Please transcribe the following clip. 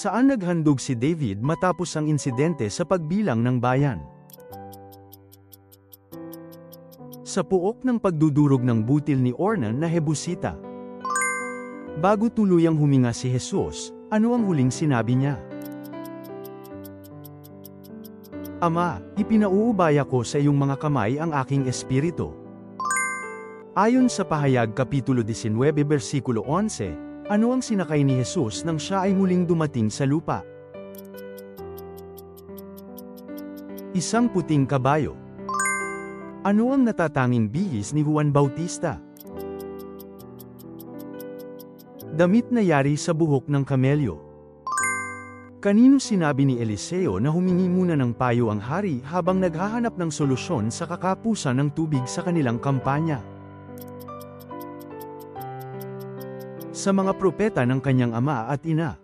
Saan naghandog si David matapos ang insidente sa pagbilang ng bayan? Sa puok ng pagdudurog ng butil ni Ornan na Hebusita. Bago tuluyang huminga si Jesus, ano ang huling sinabi niya? Ama, ipinauubaya ko sa iyong mga kamay ang aking espiritu. Ayon sa pahayag Kapitulo 19 versikulo 11, ano ang sinakay ni Jesus nang siya ay muling dumating sa lupa? Isang puting kabayo. Ano ang natatanging bihis ni Juan Bautista? Damit na yari sa buhok ng kamelyo. Kanino sinabi ni Eliseo na humingi muna ng payo ang hari habang naghahanap ng solusyon sa kakapusan ng tubig sa kanilang kampanya? Sa mga propeta ng kanyang ama at ina.